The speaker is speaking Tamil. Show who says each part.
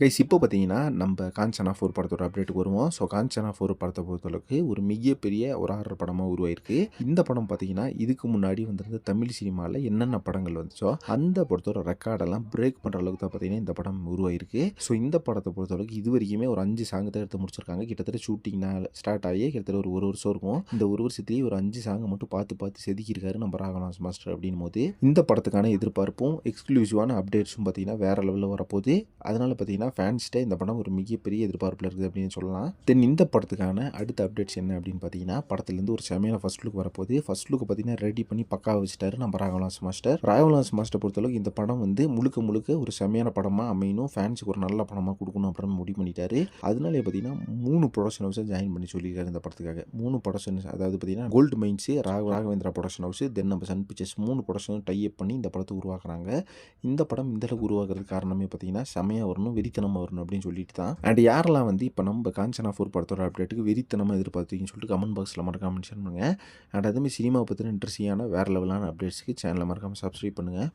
Speaker 1: கைஸ் இப்போ பார்த்தீங்கன்னா நம்ம காஞ்சனா ஃபோர் படத்தோட அப்டேட்டுக்கு வருவோம். ஸோ காஞ்சனா ஃபோர் படத்தை பொறுத்தளவுக்கு ஒரு மிகப்பெரிய ஒரு ஆர்டர் படமாக உருவாயிருக்கு. இந்த படம் பார்த்தீங்கன்னா இதுக்கு முன்னாடி வந்திருந்த தமிழ் சினிமாவில் என்னென்ன படங்கள் வந்துச்சோ அந்த படத்தோட ரெக்கார்டெல்லாம் பிரேக் பண்ணுற அளவுக்கு தான் பார்த்தீங்கன்னா இந்த படம் உருவாயிருக்கு. ஸோ இந்த படத்தை பொறுத்தளவுக்கு இது வரைக்குமே ஒரு அஞ்சு சாங் தான் எடுத்து முடிச்சிருக்காங்க. கிட்டத்தட்ட ஷூட்டிங்னால் ஸ்டார்ட் ஆகி கிட்டத்தட்ட ஒரு ஒரு வருஷம் இருக்கும். இந்த ஒரு வருஷத்துலேயே ஒரு அஞ்சு சாங்கை மட்டும் பார்த்து பார்த்து செதுக்கியிருக்காரு நம்ம ராகவாஸ் மாஸ்டர் அப்படின் போது இந்த படத்துக்கான எதிர்பார்ப்பும் எக்ஸ்க்ளூசிவான அப்டேட்ஸும் பார்த்தீங்கன்னா வேற லெவலில் வரப்போகுது. அதனால் பார்த்தீங்கன்னா ஃபேன்ஸ்கிட்ட இந்த படம் ஒரு மிகப்பெரிய எதிர்பார்ப்பில் இருக்குது அப்படின்னு சொல்லலாம். தென் இந்த படத்துக்கான அடுத்த அப்டேட்ஸ் என்ன அப்படின்னு பார்த்தீங்கன்னா படத்துலேருந்து ஒரு செமையான ஃபர்ஸ்ட் லுக் வரப்போகுது. ஃபர்ஸ்ட் லுக் பார்த்தீங்கன்னா ரெடி பண்ணி பக்கா வச்சுட்டாரு நம்ம ராகவலாஸ் மாஸ்டர் ராகவலாஸ் மாஸ்டர் பொறுத்தளவுக்கு இந்த படம் வந்து முழுக்க முழுக்க ஒரு செமையான படமாக அமையணும். ஃபேன்ஸுக்கு ஒரு நல்ல படமாக கொடுக்கணும் அப்படின்னு முடிவு பண்ணிட்டாரு. அதனாலே பார்த்தீங்கன்னா மூணு ப்ரொடக்ஷன் ஹவுஸை ஜாயின் பண்ணி சொல்லியிருக்காரு இந்த படத்துக்காக. மூணு ப்ரொடக்ஷன் அதாவது பார்த்தீங்கன்னா கோல்டு மைன்ஸு ராக ராகவேந்திரா ப்ரொடக்ஷன் ஹவுஸ் தென் நம்ம சன் பிக்சர்ஸ் மூணு ப்ரொடக்ஷனும் டைப் பண்ணி இந்த படத்தை உருவாக்குறாங்க. இந்த படம் இந்தளவுக்கு உருவாக்குறதுக்கு காரணமே பார்த்தீங்கன்னா செமையாக வரணும். வெறித்தனமாக வரணும் அப்படின்னு சொல்லிட்டு தான். அண்ட் யாரெல்லாம் வந்து இப்போ நம்ம காஞ்சனா ஃபோர் படத்தோட அப்டேட்டுக்கு வெறித்தனமாக எதிர்பார்த்தீங்கன்னு சொல்லிட்டு கமெண்ட் பாக்ஸில் மறக்காம மென்ஷன் பண்ணுங்கள் அண்ட் அதுமாதிரி சினிமா பற்றின இன்ட்ரெஸ்டிங்கான வேறு லெவலான அப்டேட்ஸ்க்கு சேனலை மறக்காமல் சப்ஸ்கிரைப் பண்ணுங்கள்